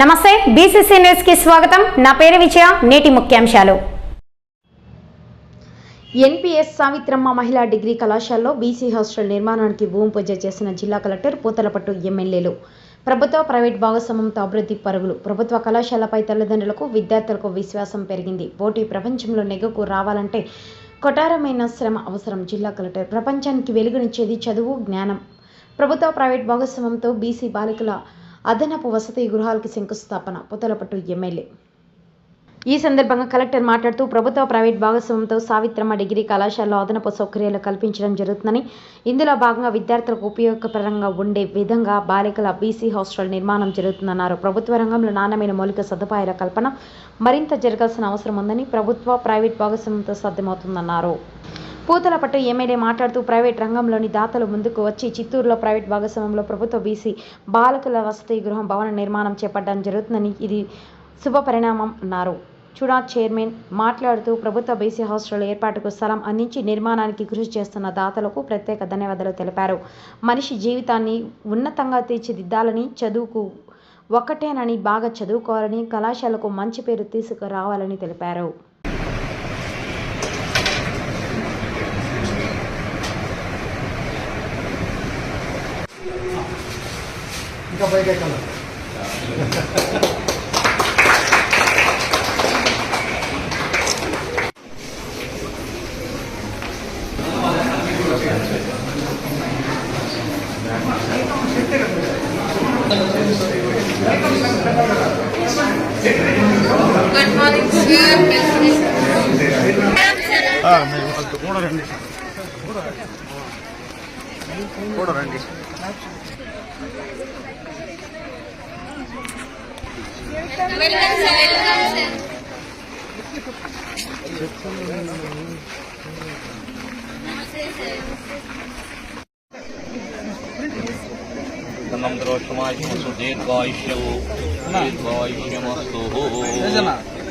నమస్తే బీసీసీ న్యూస్కి స్వాగతం. నా పేరు విజయ నేటి ముఖ్యాంశాలు. ఎన్పిఎస్ సావిత్రమ్మ మహిళా డిగ్రీ కళాశాలలో బీసీ హాస్టల్ నిర్మాణానికి భూమి పూజ చేసిన జిల్లా కలెక్టర్ పూతలపట్టు ఎమ్మెల్యేలు. ప్రభుత్వ ప్రైవేట్ భాగస్వామ్యంతో అభివృద్ధి పరుగులు. ప్రభుత్వ కళాశాలపై తల్లిదండ్రులకు విద్యార్థులకు విశ్వాసం పెరిగింది. పోటీ ప్రపంచంలో నెగ్గుకు రావాలంటే కొటారమైన శ్రమ అవసరం జిల్లా కలెక్టర్. ప్రపంచానికి వెలుగునిచ్చేది చదువు జ్ఞానం. ప్రభుత్వ ప్రైవేట్ భాగస్వామ్యంతో బీసీ బాలికల అదనపు వసతి గృహాలకి శంకుస్థాపన పుతలపట్టు ఎమ్మెల్యే. ఈ సందర్భంగా కలెక్టర్ మాట్లాడుతూ ప్రభుత్వ ప్రైవేట్ భాగస్వామ్యంతో సావిత్రమ్మ డిగ్రీ కళాశాలలో అదనపు సౌకర్యాలు కల్పించడం జరుగుతుందని ఇందులో భాగంగా విద్యార్థులకు ఉపయోగకరంగా ఉండే విధంగా బాలికల బీసీ హాస్టల్ నిర్మాణం జరుగుతుందన్నారు. ప్రభుత్వ రంగంలో నాణ్యమైన మౌలిక సదుపాయాల కల్పన మరింత జరగాల్సిన అవసరం ఉందని ప్రభుత్వ ప్రైవేట్ భాగస్వామ్యంతో సాధ్యమవుతుందన్నారు. పూతలపట్టు ఎమ్మెల్యే మాట్లాడుతూ ప్రైవేట్ రంగంలోని దాతలు ముందుకు వచ్చి చిత్తూరులో ప్రైవేట్ భాగస్వామ్యంలో ప్రభుత్వ బీసీ బాలకుల వసతి గృహం భవన నిర్మాణం చేపట్టడం జరుగుతుందని ఇది శుభ పరిణామం అన్నారు. చుడా చైర్మన్ మాట్లాడుతూ ప్రభుత్వ బీసీ హాస్టల్ ఏర్పాటుకు స్థలం అందించి నిర్మాణానికి కృషి చేస్తున్న దాతలకు ప్రత్యేక ధన్యవాదాలు తెలిపారు. మనిషి జీవితాన్ని ఉన్నతంగా తీర్చిదిద్దాలని చదువుకు ఒక్కటేనని బాగా చదువుకోవాలని కళాశాలకు మంచి పేరు తీసుకురావాలని తెలిపారు. ఇంకా పైకి ఎక్కాలి वेलकम सर वेलकम सर नम्रमाशु दीर्घायुष्यु दीर्घायुष्यमस्तु नम्रमाशु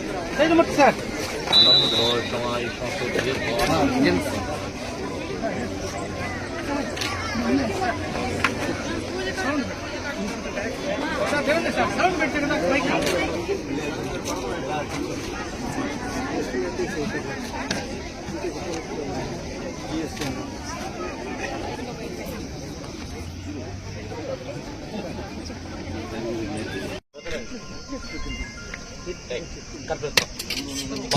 दीर्घायुष्यमस्तु ద్రోషమాయుషమస్తు దీర్ఘాయుష్యం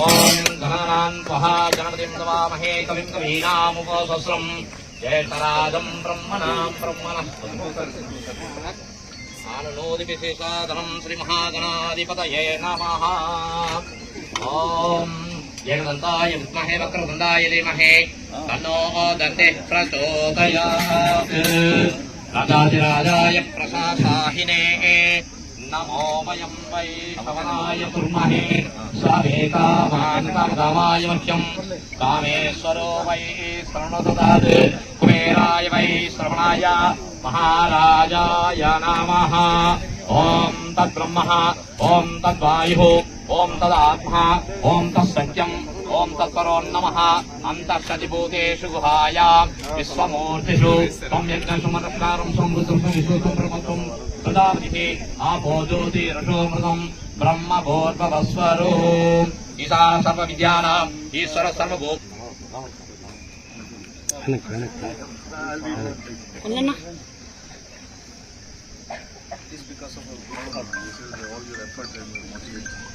ఓం గణానాం స్వహా గణపతిం నమామహే కవిం కవీనాముపసస్రం జ్యేష్ఠరాజం బ్రహ్మణాం जगदन्ताय विद्महे वक्रतुण्डाय धीमहे। तन्नो दन्तिः प्रचोदयात्। प्रसादाहिने। नमो वयम् वै भवनाय कुर्महे। स्वामे कामान् कामेश्वरो वै शरणददात् कुबेराय वै श्रवणाय महाराजाय नमः। ओम तद्ब्रह्मः ओम तद्वायुः। ఓం తద్బ్రహ్మ ఓం తద్వాయు ఓం తదాత్మ ఓం తత్సత్యం ఓం తత్పరోన్నమ అంతఃసతిభూతేషు గుహాయాం విశ్వమూర్తిషు త్వం యజ్ఞసు మనస్కారం సంవృతం విశ్వతం ప్రమత్వం సదావిధి ఆపో జ్యోతిరసోమృతం బ్రహ్మ భూర్భవస్వరూ ఈశాన సర్వ విద్యానాం ఈశ్వర సర్వభూ భాగ్యం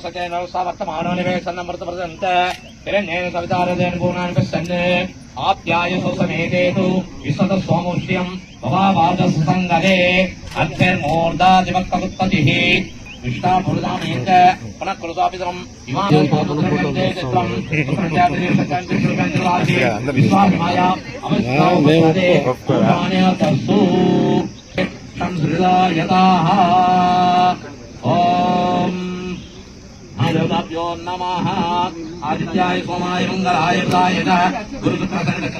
ఆసచేన సమర్థమానో నివేశన్నమృత హిరణ్యేన సవితారదేన పూర్ణాని పశ్యన్ ఆప్యాయ సుసమేతేతు విశద సోముష్యం సుసంగరే అర్థర్మూర్ధాదివక్తముత్పతిః విష్టాపురుదామేత ఆదిత్యాభ్యో నమః ఆదిత్యాయ సోమాయ మంగళాయ బుధాయ చ గురుశుక్ర శనిదశ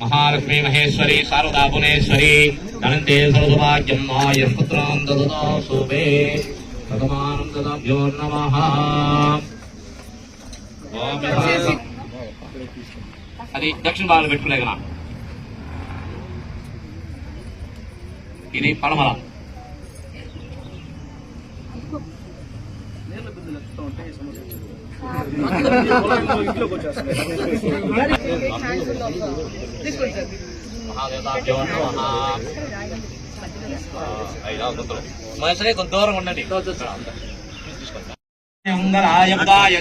మహాలక్ష్మీ మహేశ్వరి శారదా భువనేశ్వరి ధనంతే సర్వభాగ్యం ఆయుష్ పుత్రాం దదతా శోభే భగవానం దదాభ్యో నమః అది దక్షిణ భాగంలో పెట్టుకునే కదా? ఇది పడమల మహాదేవతాభ్యో సమస్య మహేశ్వరి కొంత దూరం ఉండండి మంగళాయ బుధాయ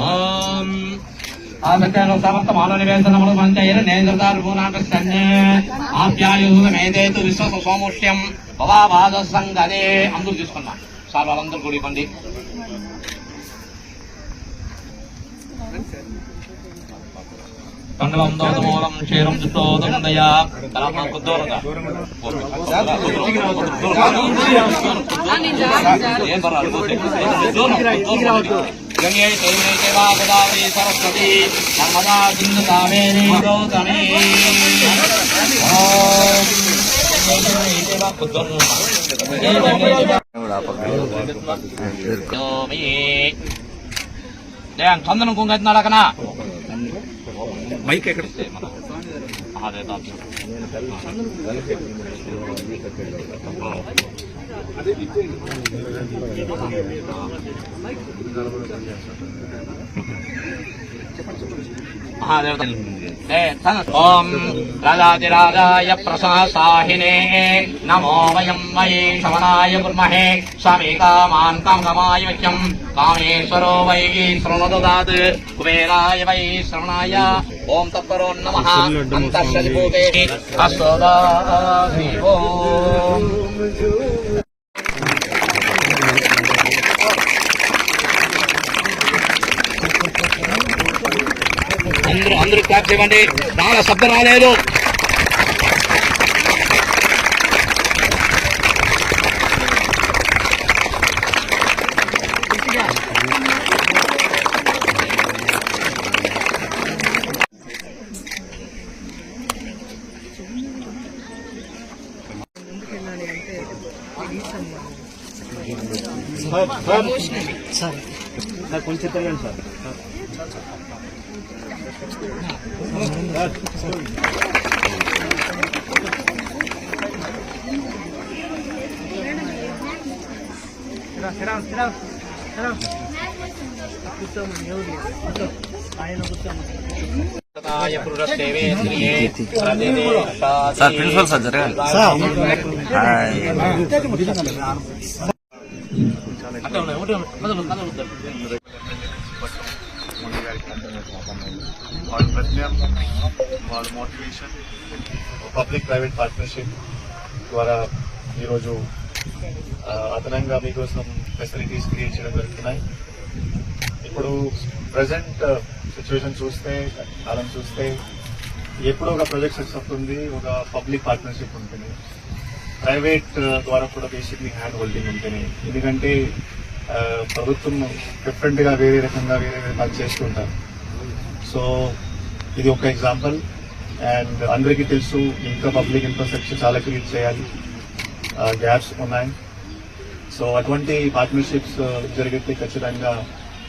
ఓం సమస్త మానవ నివేదనములు పంచైర నేంద్రదారు భూనాకస్యన్ ఆప్యాయుధ మేదేతు విశ్వస సోముష్యం భవాబాధ సంగదే అందరూ తీసుకున్నా. సార్ వాళ్ళందరూ కూడా ఇవ్వండి. కండలం దోదమూలం క్షీరం ఏం పర్వాలేదు. పోతే. దూరం, దూరం. గంగే చైనే చేవా గోదావరి సరస్వతి నర్మదా సింధు కావేరీ గౌతమి ఓం గంగే చైనే చేవా కుద్దరు చందనం కుంగెత్తున్నాడు అక్కడ మైక్ ఎక్కడ అదే తాత ఓం రాజాదిరాజాయ ప్రసాసాహినే నమో వయం వయే శవనాయ కుర్మహే స్వామి కామాన్ కామకామాయ మహ్యం కామేశ్వరో వై శ్రవణదాత్ కుబేరాయ వై శ్రవణాయ ఓం తత్పరో నమ అంతర్షభూతే అస్వదాసి ఓం అందరూ అందరూ క్లాప్ చేయండి. చాలా శబ్దం రాలేదు. నాకు కొంచెం సార్. సార్ ప్రిన్సిపల్ సార్ జరగాలి. వాళ్ళ ప్రజ్ఞం వాళ్ళ మోటివేషన్ పబ్లిక్ ప్రైవేట్ పార్ట్నర్షిప్ ద్వారా ఈరోజు అదనంగా మీకోసం ఫెసిలిటీస్ క్రియేట్ చేయడం జరుగుతున్నాయి ఇప్పుడు ప్రజెంట్ సిచ్యువేషన్ చూస్తే కాలం చూస్తే ఎప్పుడో ఒక ప్రాజెక్ట్ సక్సెస్ అవుతుంది ఒక పబ్లిక్ పార్ట్నర్షిప్ ఉంటుంది ప్రైవేట్ ద్వారా కూడా బేసిక్లీ హ్యాండ్ హోల్డింగ్ ఉంటుంది ఎందుకంటే ప్రభుత్వం డిఫరెంట్గా వేరే రకంగా వేరే వేరే చేస్తుంటారు. సో ఇది ఒక ఎగ్జాంపుల్ అండ్ అందరికీ తెలుసు ఇంకా పబ్లిక్ ఇన్ఫ్రాస్ట్రక్చర్ చాలా క్రియేట్ చేయాలి. గ్యాప్స్ ఉన్నాయి. సో అటువంటి పార్ట్నర్షిప్స్ జరిగితే ఖచ్చితంగా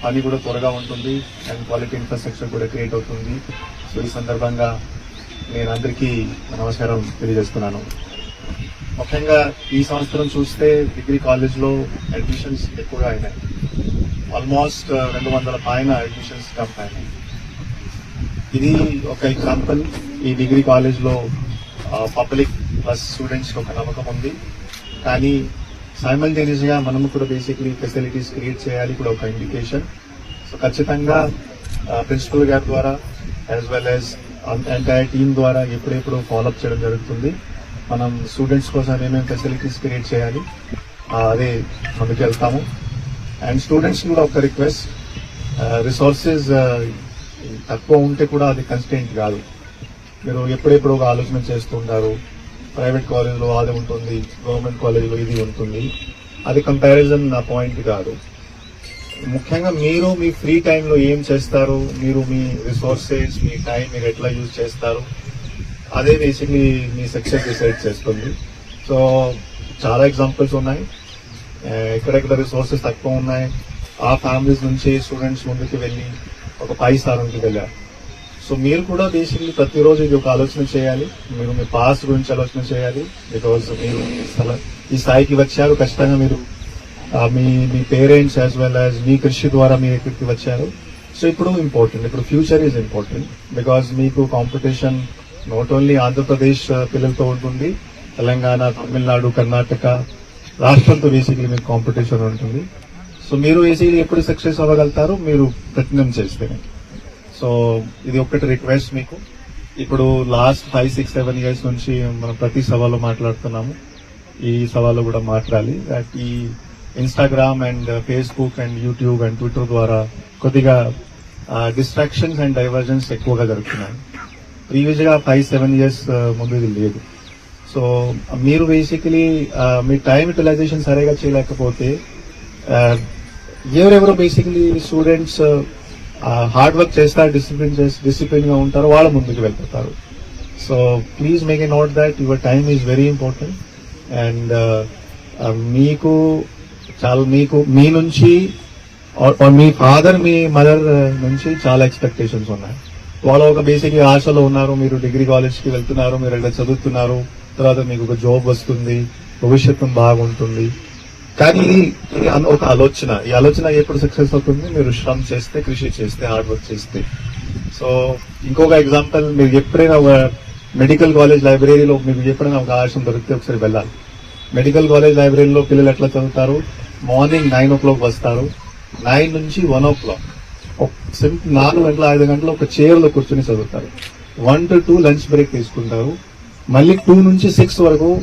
పని కూడా త్వరగా ఉంటుంది. అండ్ క్వాలిటీ ఇన్ఫ్రాస్ట్రక్చర్ కూడా క్రియేట్ అవుతుంది. సో ఈ సందర్భంగా నేను అందరికీ నమస్కారం తెలియజేస్తున్నాను. ముఖ్యంగా ఈ సంవత్సరం చూస్తే డిగ్రీ కాలేజ్లో అడ్మిషన్స్ ఎక్కువగా అయినాయి. ఆల్మోస్ట్ uh, రెండు వందల పైన అడ్మిషన్స్ కంపైన్ ఇది ఒక ఎగ్జాంపుల్ ఈ డిగ్రీ కాలేజ్లో పబ్లిక్ ప్లస్ స్టూడెంట్స్కి ఒక నమ్మకం ఉంది. కానీ సైమల్టేనియస్గా మనము కూడా బేసిక్లీ ఫెసిలిటీస్ క్రియేట్ చేయాలి కూడా ఒక ఇండికేషన్ సో ఖచ్చితంగా ప్రిన్సిపల్ గారి ద్వారా as well as entire team ద్వారా ఎప్పుడెప్పుడు ఫాలోఅప్ చేయడం జరుగుతుంది. మనం స్టూడెంట్స్ కోసం ఏమేమి ఫెసిలిటీస్ క్రియేట్ చేయాలి అదే ముందుకు వెళ్తాము. అండ్ స్టూడెంట్స్ కూడా ఒక రిక్వెస్ట్ రిసోర్సెస్ తక్కువ ఉంటే కూడా అది కన్స్టెంట్ కాదు. మీరు ఎప్పుడెప్పుడు ఒక ఆలోచన చేస్తుంటారు ప్రైవేట్ కాలేజ్లో అది ఉంటుంది గవర్నమెంట్ కాలేజ్లో ఇది ఉంటుంది. అది కంపారిజన్ నా పాయింట్ కాదు. ముఖ్యంగా మీరు మీ ఫ్రీ టైంలో ఏం చేస్తారు? మీరు మీ రిసోర్సెస్ మీ టైం మీరు ఎట్లా యూజ్ చేస్తారు? అదే బేసిక్లీ మీ సక్సెస్ డిసైడ్ చేస్తుంది. సో చాలా ఎగ్జాంపుల్స్ ఉన్నాయి. Eh, ఎక్కడెక్కడ రిసోర్సెస్ తక్కువ ఉన్నాయి. ఆ ఫ్యామిలీస్ నుంచి స్టూడెంట్స్ ముందుకు వెళ్ళి ఒక పై స్థానంకి వెళ్ళారు. సో మీరు కూడా బేసిక్లీ ప్రతిరోజు ఇది ఒక ఆలోచన చేయాలి. మీరు మీ పాస్ గురించి ఆలోచన చేయాలి. బికాజ్ మీరు ఈ ఈ స్థాయికి వచ్చారు. ఖచ్చితంగా మీరు మీ మీ పేరెంట్స్ యాజ్ వెల్ యాజ్ మీ కృషి ద్వారా మీరు ఇక్కడికి వచ్చారు. సో ఇప్పుడు ఇంపార్టెంట్ ఇప్పుడు ఫ్యూచర్ ఈజ్ ఇంపార్టెంట్ బికాజ్ మీకు కాంపిటీషన్ నాట్ ఓన్లీ ఆంధ్రప్రదేశ్ పిల్లలతో ఉంటుంది తెలంగాణ తమిళనాడు కర్ణాటక రాష్ట్రంతో బేసిక్లీ మీకు కాంపిటీషన్ ఉంటుంది. సో మీరు బేసిక్లీ ఎప్పుడు సక్సెస్ అవ్వగలుగుతారు మీరు ప్రయత్నం చేస్తేనే సో ఇది ఒక్కటి రిక్వెస్ట్ మీకు. ఇప్పుడు last five six seven years నుంచి మనం ప్రతి సవాలు మాట్లాడుతున్నాము. ఈ సవాలు కూడా మాట్లాడాలి. దట్ ఈ Instagram and Facebook and YouTube and Twitter ద్వారా కొద్దిగా డిస్ట్రాక్షన్స్ అండ్ డైవర్జన్స్ ఎక్కువగా జరుగుతున్నాయి. ప్రీవియస్గా ఫైవ్ సెవెన్ ఇయర్స్ ముందు ఇది లేదు. సో మీరు బేసికలీ uh, మీ టైం యూటిలైజేషన్ సరిగా చేయలేకపోతే ఎవరెవరో ఎవరెవరు బేసికలీ స్టూడెంట్స్ హార్డ్ వర్క్ చేస్తారు డిసిప్లిన్ చేసి డిసిప్లిన్గా ఉంటారో వాళ్ళ ముందుకు వెళ్ళిపోతారు. So please make a note that your time is very important and మీకు చాలా మీకు మీ నుంచి మీ ఫాదర్ మీ మదర్ uh, నుంచి చాలా ఎక్స్పెక్టేషన్స్ ఉన్నాయి. వాళ్ళు ఒక బేసిక్ ఆశలో ఉన్నారు మీరు డిగ్రీ కాలేజ్కి వెళ్తున్నారు మీరు ఇక్కడ చదువుతున్నారు తర్వాత మీకు ఒక జాబ్ వస్తుంది భవిష్యత్తు బాగుంటుంది. కానీ ఇది ఒక ఆలోచన ఈ ఆలోచన ఎప్పుడు సక్సెస్ అవుతుంది? మీరు శ్రమ చేస్తే కృషి చేస్తే హార్డ్ వర్క్ చేస్తే. సో ఇంకొక ఎగ్జాంపుల్ మీరు ఎప్పుడైనా ఒక మెడికల్ కాలేజ్ లైబ్రరీలో మీకు ఎప్పుడైనా ఒక ఆశం దొరికితే ఒకసారి వెళ్ళాలి. మెడికల్ కాలేజ్ లైబ్రరీలో పిల్లలు ఎట్లా చదువుతారు? మార్నింగ్ నైన్ ఓ క్లాక్ వస్తారు. నైన్ నుంచి వన్ ఓ క్లాక్ నాలుగు గంటల ఐదు గంటలు ఒక చైర్లో కూర్చొని చదువుతారు. One to two lunch break తీసుకుంటారు. మళ్ళీ టూ నుంచి సిక్స్ వరకు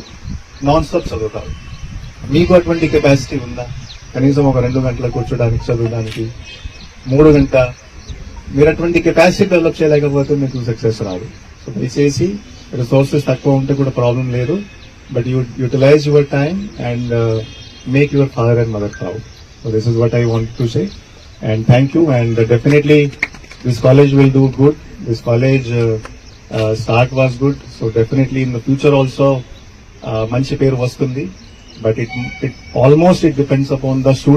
నాన్ స్టాప్ చదువుతారు. మీకు అటువంటి కెపాసిటీ ఉందా? కనీసం ఒక రెండు గంటలు కూర్చోడానికి చదవడానికి మూడు గంట. మీరు అటువంటి కెపాసిటీ డెవలప్ చేయలేకపోతే మీకు సక్సెస్ రాదు. సో దయచేసి రిసోర్సెస్ తక్కువ ఉంటే కూడా ప్రాబ్లం లేదు. But you utilize your time and make your father and mother proud so this is what I want to say and thank you. And definitely, this college will do good. This college uh, uh, start was good, so definitely in the future also, uh, మంచి పేరు వస్తుంది but it it almost it depends upon the student